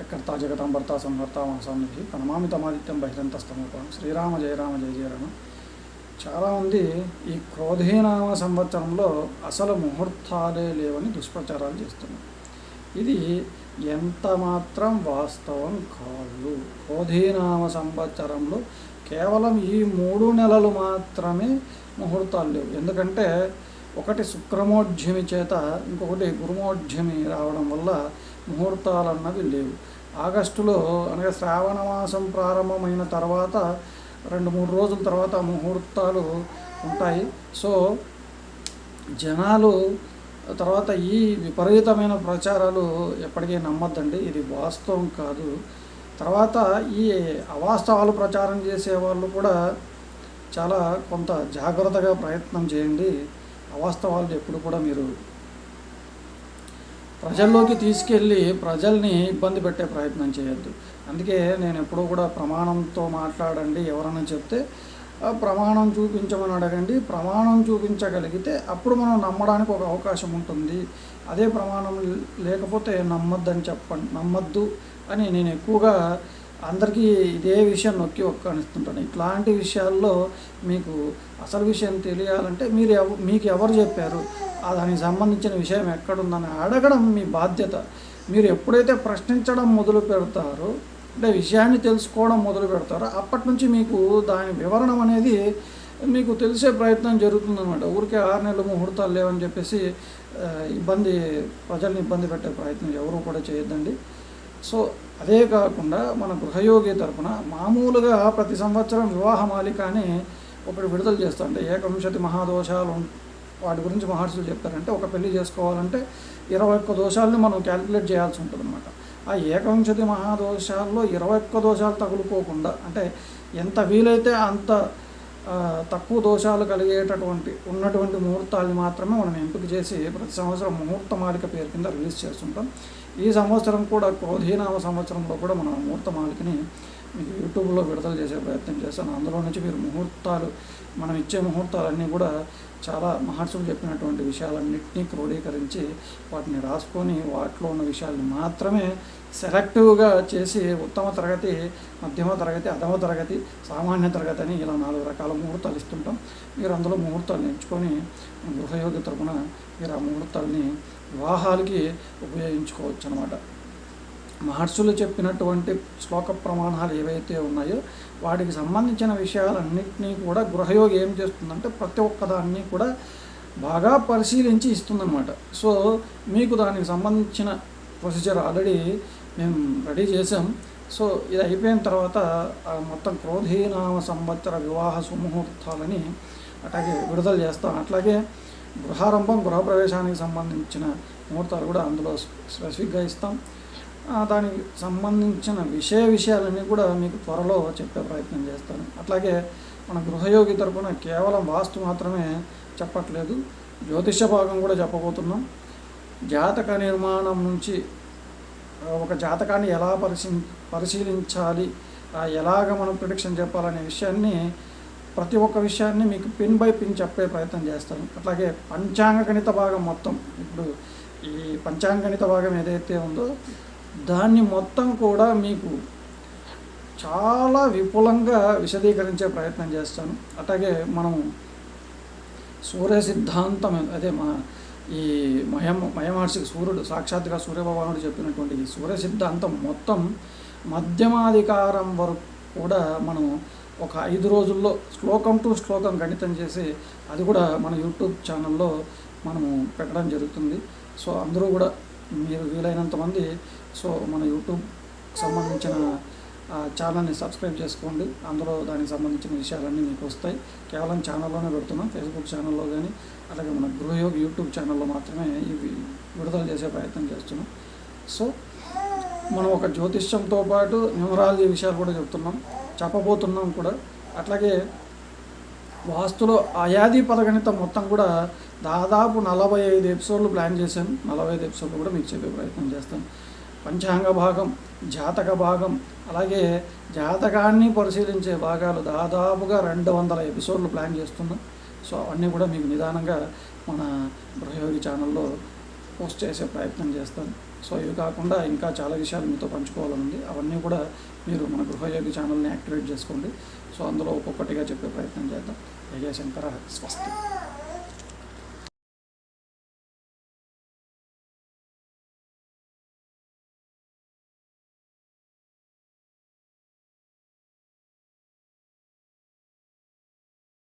ఎక్కర్తా జగతాంబర్త సంహర్తా మనసాన్నిధి ప్రణమామి తమాదిత్యం బహిరంతస్తమోపం శ్రీరామ జయ రామ జయ జయ రామ. చాలామంది ఈ క్రోధీనామ సంవత్సరంలో అసలు ముహూర్తాలే లేవని దుష్ప్రచారాలు చేస్తున్నారు. ఇది ఎంత మాత్రం వాస్తవం కాదు. క్రోధీనామ సంవత్సరంలో కేవలం ఈ మూడు నెలలు మాత్రమే ముహూర్తాలు లేవు. ఎందుకంటే ఒకటి శుక్రమోఢ్యమి చేత ఇంకొకటి గురుమోఢ్యమి రావడం వల్ల ముహూర్తాలు అన్నవి లేవు. ఆగస్టులో అనగా శ్రావణ మాసం ప్రారంభమైన తర్వాత రెండు మూడు రోజుల తర్వాత ముహూర్తాలు ఉంటాయి. సో జనాలు తర్వాత ఈ విపరీతమైన ప్రచారాలు ఎప్పటికీ నమ్మద్దండి. ఇది వాస్తవం కాదు. తర్వాత ఈ అవాస్తవాలు ప్రచారం చేసే వాళ్ళు కూడా చాలా కొంత జాగ్రత్తగా ప్రయత్నం చేయండి. అవాస్తవాలు ఎప్పుడు కూడా మీరు ప్రజల్లోకి తీసుకెళ్ళి ప్రజల్ని ఇబ్బంది పెట్టే ప్రయత్నం చేయొద్దు. అందుకే నేను ఎప్పుడూ కూడా ప్రమాణంతో మాట్లాడండి. ఎవరైనా చెప్తే ప్రమాణం చూపించమని అడగండి. ప్రమాణం చూపించగలిగితే అప్పుడు మనం నమ్మడానికి ఒక అవకాశం ఉంటుంది. అదే ప్రమాణం లేకపోతే నమ్మద్దని చెప్పండి నమ్మద్దు అని నేను ఎక్కువగా అందరికీ ఇదే విషయం నొక్కి ఒక్కనిస్తుంటాను ఇట్లాంటి విషయాల్లో మీకు అసలు విషయం తెలియాలంటే మీరు ఎవ మీకు ఎవరు చెప్పారు? ఆ దానికి సంబంధించిన విషయం ఎక్కడుందని అడగడం మీ బాధ్యత. మీరు ఎప్పుడైతే ప్రశ్నించడం మొదలు పెడతారో అంటే విషయాన్ని తెలుసుకోవడం మొదలు పెడతారో అప్పటి నుంచి మీకు దాని వివరణం అనేది మీకు తెలిసే ప్రయత్నం జరుగుతుందన్నమాట. ఊరికే ఆరు నెలలు ముహూర్తాలు లేవని చెప్పేసి ఇబ్బంది ప్రజల్ని ఇబ్బంది పెట్టే ప్రయత్నం ఎవరు కూడా చేయొద్దండి. సో అదే కాకుండా మన గృహయోగి తరపున మామూలుగా ప్రతి సంవత్సరం వివాహ మాలిక అని ఒకటి విడుదల చేస్తా అంటే ఏకవింశతి మహాదోషాలు వాటి గురించి మహర్షులు చెప్తారంటే ఒక పెళ్ళి చేసుకోవాలంటే ఇరవై ఒక్క దోషాలని మనం క్యాలిక్యులేట్ చేయాల్సి ఉంటుంది అనమాట ఆ ఏకవింశతి మహాదోషాల్లో ఇరవై ఒక్క దోషాలు తగులుకోకుండా అంటే ఎంత వీలైతే అంత తక్కువ దోషాలు కలిగేటటువంటి ఉన్నటువంటి ముహూర్తాలని మాత్రమే మనం ఎంపిక చేసి ప్రతి సంవత్సరం ముహూర్త మాలిక పేరు కింద రిలీజ్ చేస్తుంటాం. ఈ సంవత్సరం కూడా క్రోధీనామ సంవత్సరంలో కూడా మనం ముహూర్త మాలికని మీకు యూట్యూబ్లో విడుదల చేసే ప్రయత్నం చేస్తాను అందులో నుంచి మీరు ముహూర్తాలు మనం ఇచ్చే ముహూర్తాలన్నీ కూడా చాలా మహర్షులు చెప్పినటువంటి విషయాలన్నింటినీ క్రోడీకరించి వాటిని రాసుకొని వాటిలో ఉన్న విషయాలను మాత్రమే సెలెక్టివ్గా చేసి ఉత్తమ తరగతి మధ్యమ తరగతి అధమ తరగతి సామాన్య తరగతి అని ఇలా నాలుగు రకాల ముహూర్తాలు ఇస్తుంటాం. మీరు అందులో ముహూర్తాలు ఎంచుకొని గృహయోగి తరపున మీరు ఆ ముహూర్తాలని వివాహాలకి ఉపయోగించుకోవచ్చు అనమాట మహర్షులు చెప్పినటువంటి శ్లోక ప్రమాణాలు ఏవైతే ఉన్నాయో వాటికి సంబంధించిన విషయాలన్నింటినీ కూడా గృహయోగి ఏం చేస్తుందంటే ప్రతి ఒక్కదాన్ని కూడా బాగా పరిశీలించి ఇస్తుందన్నమాట. సో మీకు దానికి సంబంధించిన ప్రొసీజర్ ఆల్రెడీ మేము రెడీ చేసాం సో ఇది అయిపోయిన తర్వాత మొత్తం క్రోధీనామ సంవత్సర వివాహ సుముహూర్తాలని అట్లాగే విడుదల చేస్తాం. అట్లాగే గృహారంభం గృహప్రవేశానికి సంబంధించిన ముహూర్తాలు కూడా అందులో స్పెసిఫిక్గా ఇస్తాం. దానికి సంబంధించిన విషయ విషయాలన్నీ కూడా మీకు త్వరలో చెప్పే ప్రయత్నం చేస్తాను. అట్లాగే మన గృహయోగి తరపున కేవలం వాస్తు మాత్రమే చెప్పట్లేదు. జ్యోతిష భాగం కూడా చెప్పబోతున్నాం. జాతక నిర్మాణం నుంచి ఒక జాతకాన్ని ఎలా పరిశీ పరిశీలించాలి ఎలాగ మనం ప్రిడిక్షన్ చెప్పాలనే విషయాన్ని ప్రతి ఒక్క విషయాన్ని మీకు పిన్ బై పిన్ చెప్పే ప్రయత్నం చేస్తాను. అట్లాగే పంచాంగ గణిత భాగం మొత్తం ఇప్పుడు ఈ పంచాంగ గణిత భాగం ఏదైతే ఉందో దాన్ని మొత్తం కూడా మీకు చాలా విపులంగా విశదీకరించే ప్రయత్నం చేస్తాను. అట్లాగే మనం సూర్య సిద్ధాంతం అదే మన ఈ మయం మయమహర్షికి సూర్యుడు సాక్షాత్గా సూర్యభగవానుడు చెప్పినటువంటి ఈ సూర్య సిద్ధాంతం మొత్తం మధ్యమాధికారం వరకు కూడా మనం ఒక ఐదు రోజుల్లో శ్లోకం టు శ్లోకం గణితం చేసి అది కూడా మన యూట్యూబ్ ఛానల్లో మనము పెట్టడం జరుగుతుంది. సో అందరూ కూడా మీరు వీలైనంతమంది సో మన యూట్యూబ్ సంబంధించిన ఛానల్ని సబ్స్క్రైబ్ చేసుకోండి. అందులో దానికి సంబంధించిన విషయాలన్నీ మీకు వస్తాయి. కేవలం ఛానల్లోనే పెడుతున్నాం. ఫేస్బుక్ ఛానల్లో కానీ అలాగే మన గృహయోగ్ యూట్యూబ్ ఛానల్లో మాత్రమే ఇవి విడుదల చేసే ప్రయత్నం చేస్తున్నాం. సో మనం ఒక జ్యోతిష్యంతో పాటు న్యూమరాలజీ విషయాలు కూడా చెప్తున్నాం. చెప్పబోతున్నాం కూడా. అట్లాగే వాస్తులో అయాది పదగణితం మొత్తం కూడా దాదాపు నలభై ఐదు ఎపిసోడ్లు ప్లాన్ చేశాను. నలభై ఐదు ఎపిసోడ్లు కూడా మీకు చెప్పే ప్రయత్నం చేస్తాను. పంచాంగ భాగం జాతక భాగం అలాగే జాతకాన్ని పరిశీలించే భాగాలు దాదాపుగా రెండు వందల ఎపిసోడ్లు ప్లాన్ చేస్తున్నాం. సో అవన్నీ కూడా మీకు నిదానంగా మన గృహయోగి ఛానల్లో పోస్ట్ చేసే ప్రయత్నం చేస్తాను సో ఇవి కాకుండా ఇంకా చాలా విషయాలు మీతో పంచుకోవాలని ఉంది అవన్నీ కూడా మీరు మన గృహయోగి ఛానల్ని యాక్టివేట్ చేసుకోండి. సో అందులో ఒక్కొక్కటిగా చెప్పే ప్రయత్నం చేద్దాం. జయ శంకర స్వస్తి.